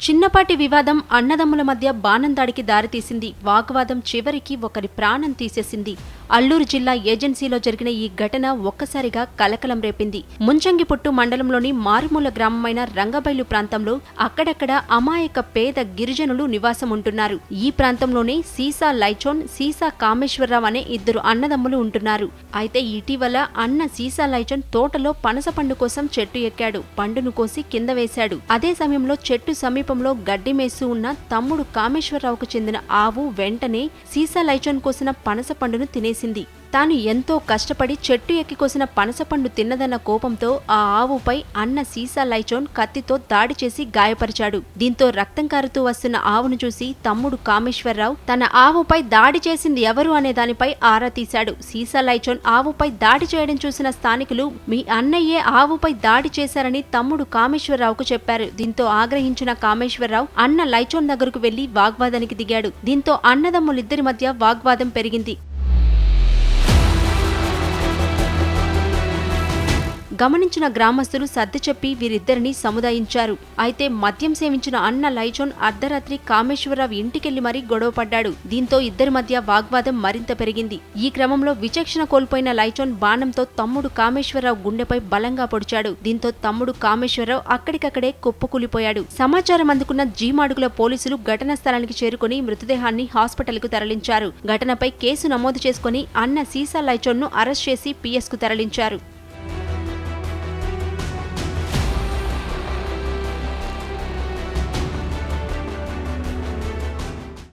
చిన్నపాటి వివాదం అన్నదమ్ముల మధ్య బాణం దాడికి దారితీసింది వాగ్వాదం చివరికి ఒకరి ప్రాణం తీసేసింది. అల్లూరు జిల్లా ఏజెన్సీలో జరిగిన ఈ ఘటన ఒక్కసారిగా కలకలం రేపింది. ముంచంగిపుట్టు మండలంలోని మారుమూల గ్రామమైన రంగబైలు ప్రాంతంలో అక్కడక్కడ అమాయక పేద గిరిజనులు నివాసం ఉంటున్నారు ఈ ప్రాంతంలోనే సీసా లైచోన్ సీసా కామేశ్వరరావు అనే ఇద్దరు అన్నదమ్ములు ఉంటున్నారు. అయితే ఇటీవల అన్న సీసా లైచోన్ తోటలో పనస పండు కోసం చెట్టు ఎక్కాడు. పండును కోసి కింద వేశాడు. అదే సమయంలో చెట్టు సమీపంలో గడ్డి మేస్తూ ఉన్న తమ్ముడు కామేశ్వరరావుకు చెందిన ఆవు వెంటనే సీసా లైచోన్ కోసిన పనస పండును చేసింది. తాను ఎంతో కష్టపడి చెట్టు ఎక్కి కోసిన పనసపండు తిన్నదన్న కోపంతో ఆ ఆవుపై అన్న సీసా లైచోన్ కత్తితో దాడి చేసి గాయపరిచాడు. దీంతో రక్తం కారుతూ వస్తున్న ఆవును చూసి తమ్ముడు కామేశ్వరరావు తన ఆవుపై దాడి చేసింది ఎవరు అనే దానిపై ఆరా తీశాడు. సీసా లైచోన్ ఆవుపై దాడి చేయడం చూసిన స్థానికులు మీ అన్నయ్యే ఆవుపై దాడి చేశారని తమ్ముడు కామేశ్వరరావుకు చెప్పారు. దీంతో ఆగ్రహించిన కామేశ్వరరావు అన్న లైచోన్ దగ్గరకు వెళ్ళి వాగ్వాదానికి దిగాడు. దీంతో అన్నదమ్ములిద్దరి మధ్య వాగ్వాదం పెరిగింది. గమనించిన గ్రామస్తులు సర్ది చెప్పి వీరిద్దరిని సముదాయించారు. అయితే మద్యం సేవించిన అన్న లైజోన్ అర్ధరాత్రి కామేశ్వరరావు ఇంటికెళ్ళి మరీ గొడవపడ్డాడు దీంతో ఇద్దరి మధ్య వాగ్వాదం మరింత పెరిగింది. ఈ క్రమంలో విచక్షణ కోల్పోయిన లైజోన్ బాణంతో తమ్ముడు కామేశ్వరరావు గుండెపై బలంగా పొడిచాడు. దీంతో తమ్ముడు కామేశ్వరరావు అక్కడికక్కడే కుప్పకూలిపోయాడు. సమాచారం అందుకున్న జీమాడుగుల పోలీసులు ఘటనా స్థలానికి చేరుకుని మృతదేహాన్ని హాస్పిటల్కు తరలించారు. ఘటనపై కేసు నమోదు చేసుకుని అన్న సీసా లైచోన్ను అరెస్ట్ చేసి పిఎస్కు తరలించారు.